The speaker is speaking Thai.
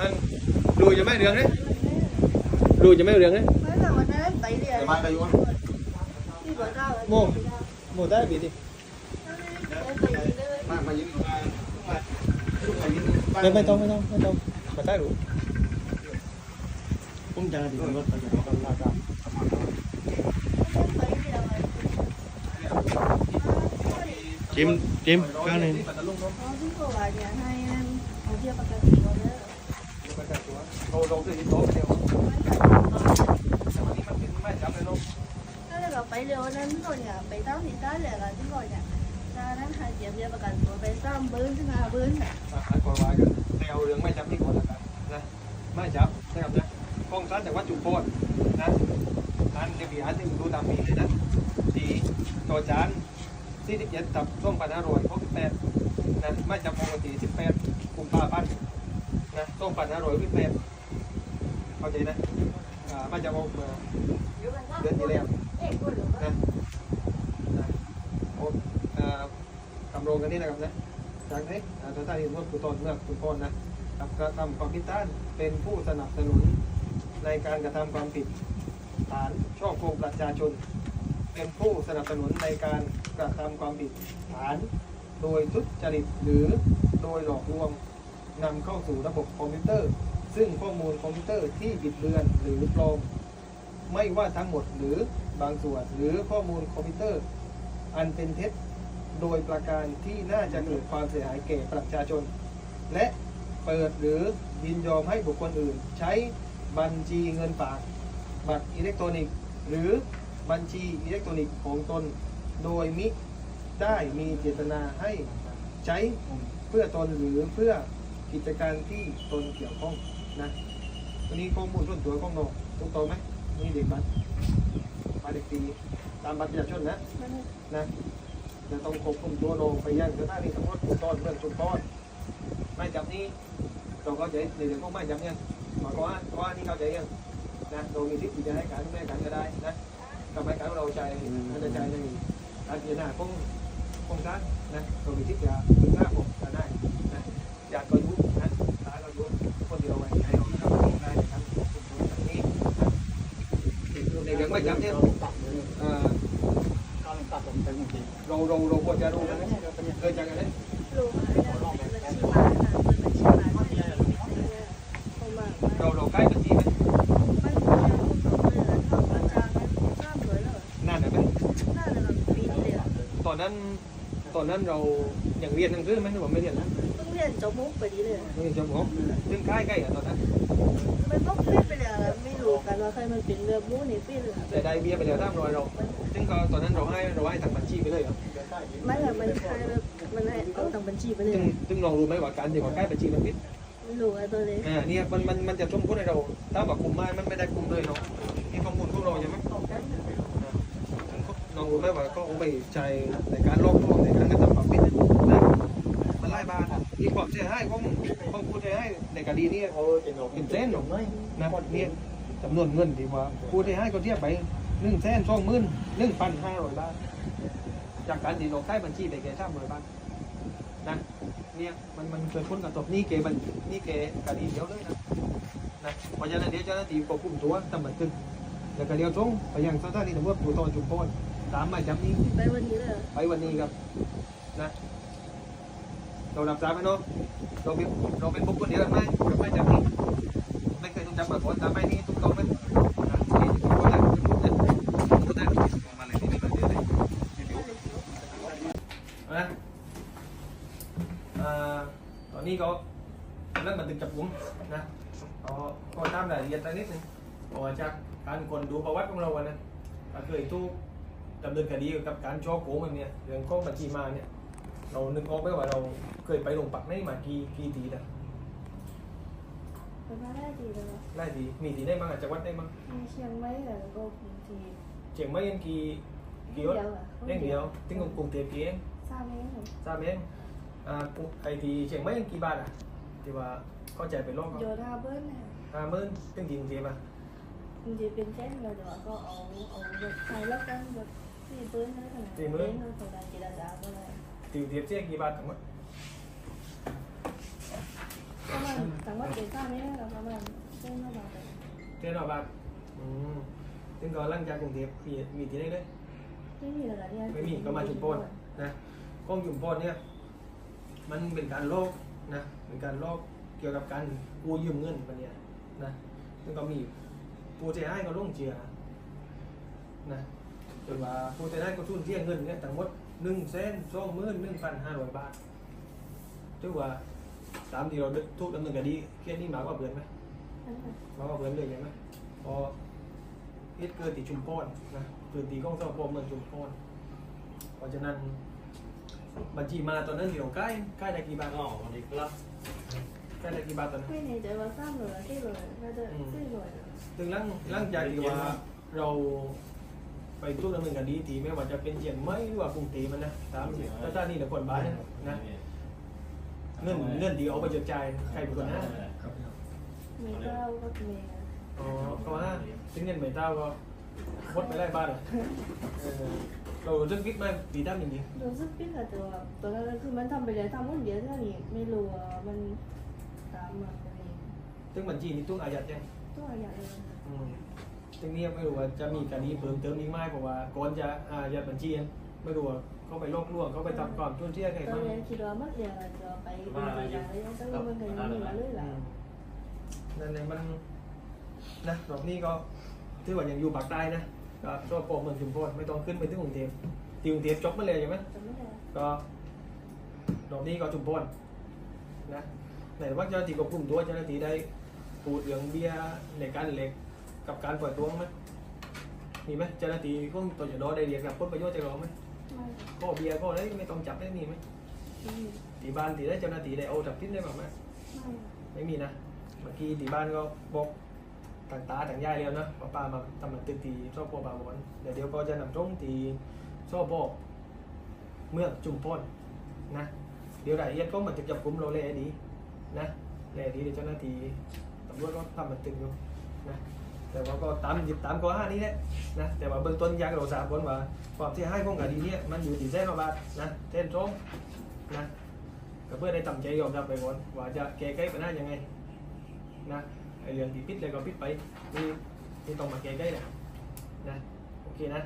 มันดูจะไม่เรื่องเลยดูจะไม่เรื่องเลย Mới là mình nói bậy đi แต่ rồi บ้านก็อยู่ Đi bỏ ra rồi โมโมได้บีดิมามายืนมามามายืนไม่ไม่ต้องไม่ต้องไม่ต้องมาได้หรือผมจะดีรถไปจากกันลาดาจิ้มจิ้มข้างหนึงปัตตาลุงเนาะ Có chứ cô bà nhà hai em Hồi kia bà cần gì rồi đó ไปแต่ตัวเราเราคือที่โต๊ะเดียวแต่วันนี้นเป็นไม่จับเยเนาะ Thế là gặp bậy liều nên rồi nhà bậy tao thì tới là là chúng rồi nhà ra đến hai chị em bà cần của bậy tao bướn chứ mà bướn nè อะก่อนไว้กันแนวเรื่องไม่จับที่ก่อนละกันนะไม่จับนะครับนะกองซัดจากวัดจุโพนนะอันจะมีอันหนึ่งดูตามปีเลยนะสีตัวจานที่เจ็ดตับช่วงปันห้าร้อยหกสิบแปดนะไม่จับปกติสิบแปดกุมภาพันธ์ นะช่วงปันห้าร้อยหกสิบแปดเข้าใจนะอ่าไม่จับเอาเมื่อเดือนที่แล้วนะนะโอ้อ่ากำรงกันนี่นะครับนะจากนี้อ่าสถานีตำรวจภูธรเมืองสุพรรณนะครับกระทำความผิดฐานเป็นผู้สนับสนุนในการกระทำความผิดฐานช่อโกงประชาชน เป็นผู้สนับสนุนในการกระทำความผิดฐาน โดยทุจริตหรือโดยหลอกลวง นำเข้าสู่ระบบคอมพิวเตอร์ ซึ่งข้อมูลคอมพิวเตอร์ที่บิดเบือนหรือปลอม ไม่ว่าทั้งหมดหรือบางส่วนหรือข้อมูลคอมพิวเตอร์ อันเป็นเท็จโดยประการที่น่าจะเกิดความเสียหายแก่ประชาชน และเปิดหรือยินยอมให้บุคคลอื่น ใช้บัญชีเงินฝาก บัตรอิเล็กทรอนิกส์ หรือบัญชีอิเล็กทรอนิกส์ของตน โดยมิได้มีเจตนาให้ใช้เพื่อตนหรือเพื่อ กิจการที่ตนเกี่ยวข้องนะวันนี้ข้อมูลส่วนตัวของเราถูกต้องไหมนี่เด็กบัตรบัตรเด็กตีตามบัตรประชาชนนะนะจะต้องควบคุมตัวลงไปยังสถานีตำรวจภูธรเมืองชุมพรไม่จับนี้เราก็จะในเรื่องของไม่จับเนี่ยหมายความว่าว่านี่เข้าใจยังนะเรามีสิทธิ์ที่จะให้การไม่การก็ได้นะกับให้การเราใจมันจะใจในการพิจารณาของของศาลนะเรามีสิทธิ์จะถึงหน้าผมก็ได้ นะอยากก็ยุ่นะตายก็ยุ่คนเดียวไว้ใครเราที่เราได้น ะครับควบคุมตัวแบบนี้นะในเรื่องไม่จับเนี่ยเอ่อเราเราเราควรจะรู้นะเคยจังกันไหม Luôn rồi Mình chi mà Mình chi mà Không mà เราเราใกล้บัญชีไหม Bắt đầu là không phải là không phải cha nó Nó mới rồi นั่นนะไหม Nó là làm phí đi rồi ตอนนั้นตอนนั้นเรายังเรียนหนังสือไหมหรือว่าไม่เรียนนะ Cũng liền chống mút phải đi rồi ไม่เรียนจบหกซึ่งใกล้ใกล้อะตอนนั้นมันก็ขึ้นไปเลยไม่รู้กันว่าใครมันเป็นเรือมูนี่พี่เหลือแต่ได้เบี้ยไปแล้วท่ามรอยเรา ซึ่งก็ตอนนั้นเราให้เราให้ทางบัญชีไปเลยเหรอไม่ค่ะมันใครมันให้เอาตังบัญชีไปเลยซึ่งซึ่งลองรู้ไหมว่าการที่ว่าใกล้บัญชีมันผิดไม่รู้ไอ้ตัวนี้อ่าเนี่ยมันมันมันจะส่งผลให้เราถ้าว่าคุมไม่มันไม่ได้คุมเลยเนาะนี่ข้อมูลของเราใช่ไหม ลองรู้ไหมว่าก็เอาไปใช้ในการลอกลวงในการกระทำความผิดนะมันไล่บ้านอีกความเสียหายของของผู้เสียหายในคดีนี้เขาเป็นเป็นเส้นหรอกนะเนี่ยจำนวนเงินที่ว่าผู้ที่ให้ก็เทียบไปหนึ่งแสนสองหมื่นหนึ่งพันห้าร้อยบาทจากการที่เราใช้บัญชีไปแก่สามร้อยบาทนะเนี่ยมันมันเกิดผลกระทบนี่เกบันนี่เกคดีเดียวเลยนะนะเพราะฉะนั้นเดี๋ยวเจ้าหน้าที่ควบคุมตัวทำบันทึกแล้วก็เลี้ยวตรงไปยังสถานีตำรวจภูธรชุมพร ตามหมายจับนี้ไปวันนี้เลยไปวันนี้ครับนะเรารับทราบไหมเนาะเราเป็นเราเป็นบุคคลเดียวกันไหมกับไม่จับนี้ไม่เคยถูกจับมาก่อนตามไปนี่ถูกต้องไหมอะนี่ถูกต้องแล้วถูกต้องแล้วถูกต้องแล้วมาเลยนี่นี่มาเดี๋ยวเลยนะอ่าตอนนี้ก็เริ่มบันทึกจับกุมนะเอาก็ตามรายละเอียดสักนิดนึงเพราะว่าจากการคนดูประวัติของเราอะนะก็เคยถูก ดำเนินคดีเกี่ยวกับการช่อโกงมันเนี่ยเรื่องของบัญชีมาเนี่ยเรานึกออกไหมว่าเราเคยไปโรงพักในมากี่กี่ทีนะไปมาได้ดีเลยไล่ทีมีทีได้มั้งอะจังหวัดได้มั้งมีเชียงใหม่กับก็ทีเชียงใหม่ยังกี่กี่วัดเดียวอะเองเดียวถึงกรุงเทพกี่เองทราบไหมสามเองอ่าไอทีเชียงใหม่ยังกี่บาทอะที่ว่าเข้าใจไปโลกเขาโยธาเบิ้ลเนี่ยห้าหมื่นถึงที่กรุงเทพอะจริงๆเป็นเส้นเลยแต่ว่าก็เอาเอาแบบใช้แล้วกันแบบ ที่เบิ้ลนั่นแหละเบิ้ลเราสนใจกีฬาจ้าก็เลยที่กรุงเทพเสียกี่บาททั้งหมดก็มันทั้งหมดเด็กก้านี้เราประมาณเส้นระบาดเท่าบาทอืมซึ่งก็หลังจากกรุงเทพมีมีที่ไหนเลย ไม่มีอะไรเนี่ยไม่มีก็มาชุมพรนะกล้องชุมพรเนี่ย มันเป็นการโลกนะเป็นการโลกเกี่ยวกับการกู้ยืมเงินปันเนี่ยนะซึ่งก็มีผู้เสียหายก็ลงเจือนะ จนว่าผู้เสียหายก็ทุนเสียเงินเนี่ยทั้งหมดหนึ่งแสนสองหมื่นหนึ่งพันห้าร้อยบาทถือว่าตามที่เราทุกดำเนินคดีเคสนี้หมากกว่าเพื่อนไหมมาว่าเพื่อนเลยใช่ไหมพอเหตุเกิดที่ชุมพรนะพื้นที่ของสพเมืองชุมพรเพราะฉะนั้นบัญชีมาตอนนั้นที่เราใกล้ใกล้ได้กี่บาทอ๋อวันนี้ครับใกล้ได้กี่บาทตอนนั้นไม่ในใจว่าสร้างเลยที่เลยน่าจะที่เลยถึงหลังหลังจากที่ว่าเรา ไปทุกดำเนินคดีที่ไม่ว่าจะเป็นเชียงใหม่หรือว่ากรุงเทพมันนะตามสถานีนครบาลนะนะเงินเงินที่เอาไปจดจ่ายใครเป็นคนหามีเต้าก็มีอ๋อก็ว่าถึงเงินไม่เท่าก็หมดไปไล่บ้านเลยเออเราเรื่องคิดมาปีตั้มจริงๆรู้สึกผิดกับตัวตอนนั้นคือมันทำไปเลยทำคนเดียวเท่านี้ไม่รู้ว่ามันตามมาเป็นเองซึ่งบัญชีนี้ต้องอายัดยังตัวอย่างเลยอืม ซึ่งเนี่ยไม่รู้ว่าจะมีการนี้เพิ่มเติมอีกไหมเพราะว่าก่อนจะอายัดบัญชีไม่รู้ว่าเขาไปลอกลวงเขาไปทำความทุ่นเชี่ยใครตอบ้านงนี้คิดว่ามัดเดียวจะไปเป็นอย่างไรยังต้องมันเคยมีมาเรื่อยอืแล้วมนั่นเองมันนะรอบนี้ก็ถือว่ายังอยู่ปากใต้นะก็ตัวโปรเมืองชุมพรไม่ต้องขึ้นไปที่กรุงเทพที่กรุงเทพจบมาเลยใช่ไหมจำไม่ได้ก็รอบนี้ก็ชุมพรนะไหนว่าเจ้าหน้าที่ควบคุมตัวเจ้าหน้าที่ได้ปูดเรื่องเบี้ยในการเหล็ก กับการปล่อยตัวไหมมีไหมเจ้าหน้าที่ของตัวจดได้เรียกกับผลประโยชน์จากเราไหมไม่ก็เบียร์ก็ได้ไม่ต้องจับได้มีไหมไม่ตีบ้านตีได้เจ้าหน้าที่ได้เอาจับทิ้งได้บ้างไหมไม่ไม่มีนะเมื่อกี้ตีบ้านก็บอกต่างตาต่างยายแล้วนะว่าป้ามาทำมันตึกตีชอบพ่อบาบอนเดี๋ยวเดี๋ยวก็จะนำตรงตีชอบพ่อเมืองจุมพรนะเดี๋ยวรายละเอียดก็มันจะจับกลุ่มเราเลยดีนะเลยดีเดี๋ยวเจ้าหน้าที่ตำรวจก็ทำมันตึกอยู่นะ แต่ว่าก็ตามหยิบตามข้อห้านี้แหละนะแต่ว่าเบื้องต้นอยังเราทราบนว่าความที่ให้ของคดีเนี้มันอยู่ที่เสนกว่บาทนะเส้นตรงนะก็เพื่อได้ตั้งใจยอมรับไปก่อนว่าจะแก้ไขปัญหายังไงนะไอเรื่องที่พิษอะไรก็พิษไปนี่นี่ต้องมาแก้ไขนะนะโอเคนะ